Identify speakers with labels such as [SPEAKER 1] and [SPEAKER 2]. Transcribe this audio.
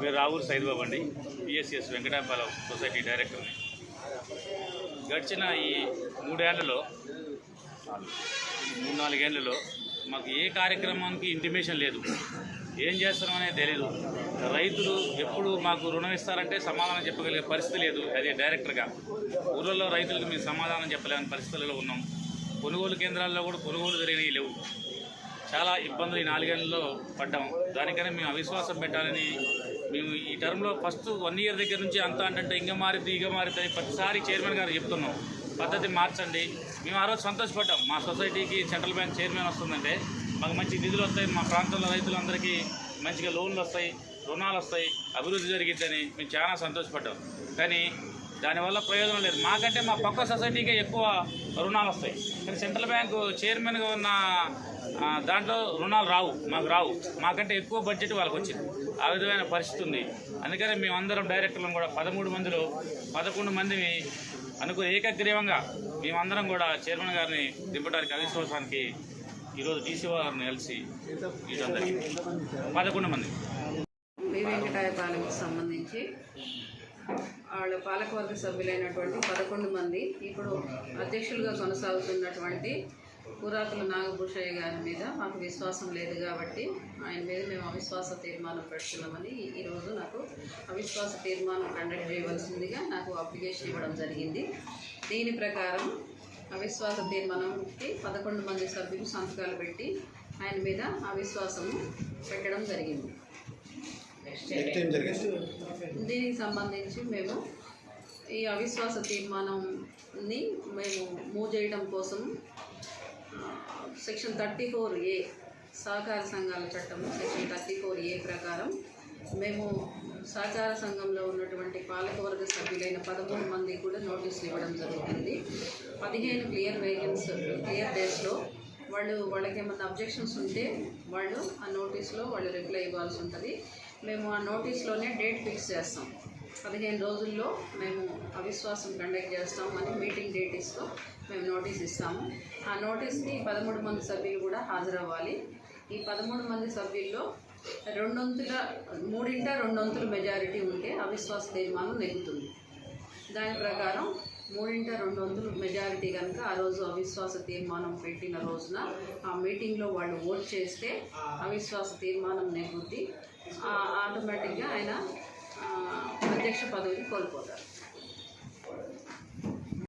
[SPEAKER 1] మీరు రావూరు సైదుబాబు అండి PSCS Venkatapalem society డైరెక్టర్ని గడిచిన ఈ మూడేళ్ళలో మూడు నాలుగేళ్ళలో మాకు ఏ కార్యక్రమానికి ఇంటిమేషన్ లేదు. ఏం చేస్తామనేది తెలియదు రైతులు ఎప్పుడు మాకు రుణం ఇస్తారంటే సమాధానం చెప్పగలిగే పరిస్థితి లేదు. అదే డైరెక్టర్గా ఊళ్ళలో రైతులకు మేము సమాధానం చెప్పలేని పరిస్థితుల్లో ఉన్నాం. కొనుగోలు కేంద్రాల్లో కూడా కొనుగోలు జరిగినవి లేవు. చాలా ఇబ్బందులు ఈ నాలుగేళ్ళలో పడ్డాం. దానికనే మేము అవిశ్వాసం పెట్టాలని మేము ఈ టర్మ్లో ఫస్ట్ వన్ ఇయర్ దగ్గర నుంచి అంతా అంటే ఇంకా మారిద్ది ఇక మారిద్ది ప్రతిసారి చైర్మన్ గారు చెప్తున్నాం. పద్ధతి మార్చండి. మేము ఆ రోజు సంతోషపడ్డాం. మా సొసైటీకి సెంట్రల్ బ్యాంక్ చైర్మన్ వస్తుందంటే మాకు మంచి నిధులు వస్తాయి. మా ప్రాంతంలో రైతులందరికీ మంచిగా లోన్లు వస్తాయి రుణాలు వస్తాయి అభివృద్ధి జరిగిద్దని మేము చాలా సంతోషపడ్డాం. కానీ దానివల్ల ప్రయోజనం లేదు. మాకంటే మా పక్క సొసైటీకే ఎక్కువ రుణాలు వస్తాయి. కానీ సెంట్రల్ బ్యాంకు చైర్మన్గా ఉన్న దాంట్లో రుణాలు రావు మాకు రావు. మాకంటే ఎక్కువ బడ్జెట్ వాళ్ళకి వచ్చింది. ఆ విధమైన పరిస్థితి ఉంది. అందుకని మేమందరం డైరెక్టర్లను కూడా పదమూడు మందిలో పదకొండు మందిని అనుకో ఏకగ్రీవంగా మేమందరం కూడా చైర్మన్ గారిని దింపడానికి అవిశ్వాసానికి ఈరోజు టీసీ వారిని కలిసి ఇవ్వడం పదకొండు మంది.
[SPEAKER 2] సంబంధించి వాళ్ళ పాలకవర్గ సభ్యులైనటువంటి పదకొండు మంది ఇప్పుడు అధ్యక్షులుగా కొనసాగుతున్నటువంటి పురాతుల నాగభూషయ్య గారి మీద మాకు విశ్వాసం లేదు కాబట్టి ఆయన మీద మేము అవిశ్వాస తీర్మానం పెడుతున్నామని ఈరోజు నాకు అవిశ్వాస తీర్మానం కండక్ట్ చేయవలసిందిగా నాకు అప్లికేషన్ ఇవ్వడం జరిగింది. దీని ప్రకారం అవిశ్వాస తీర్మానంకి పదకొండు మంది సభ్యులు సంతకాలు పెట్టి ఆయన మీద అవిశ్వాసము పెట్టడం జరిగింది.
[SPEAKER 3] నెక్స్ట్ ఏం జరిగింది?
[SPEAKER 2] దీనికి సంబంధించి మేము ఈ అవిశ్వాస తీర్మానంని మేము మూవ్ చేయడం కోసం సెక్షన్ థర్టీ ఫోర్ ఏ సహకార సంఘాల చట్టం సెక్షన్ థర్టీ ఫోర్ ఏ ప్రకారం మేము సహకార సంఘంలో ఉన్నటువంటి పాలకవర్గ సభ్యులైన పదమూడు మంది కూడా నోటీసులు ఇవ్వడం జరుగుతుంది. పదిహేను క్లియర్ వేకెన్స్ క్లియర్ డేస్లో వాళ్ళు వాళ్ళకి ఏమైనా అబ్జెక్షన్స్ ఉంటే వాళ్ళు ఆ నోటీస్లో వాళ్ళు రిప్లై ఇవ్వాల్సి ఉంటుంది. మేము ఆ నోటీస్లోనే డేట్ ఫిక్స్ చేస్తాం. పదిహేను రోజుల్లో మేము అవిశ్వాసం కండక్ట్ చేస్తాం అని మీటింగ్ డేట్ ఇస్తూ మేము నోటీస్ ఇస్తాము. ఆ నోటీస్కి పదమూడు మంది సభ్యులు కూడా హాజరవ్వాలి. ఈ పదమూడు మంది సభ్యుల్లో రెండొంతుల మూడింట రెండొంతుల మెజారిటీ ఉంటే అవిశ్వాస తీర్మానం నెగ్గుతుంది. దాని ప్రకారం మూడింట రెండు వందలు మెజారిటీ కనుక ఆ రోజు అవిశ్వాస తీర్మానం పెట్టిన రోజున ఆ మీటింగ్లో వాళ్ళు ఓట్ చేస్తే అవిశ్వాస తీర్మానం నెగ్గుద్ది. ఆటోమేటిక్గా ఆయన అధ్యక్ష పదవిని కోల్పోతారు.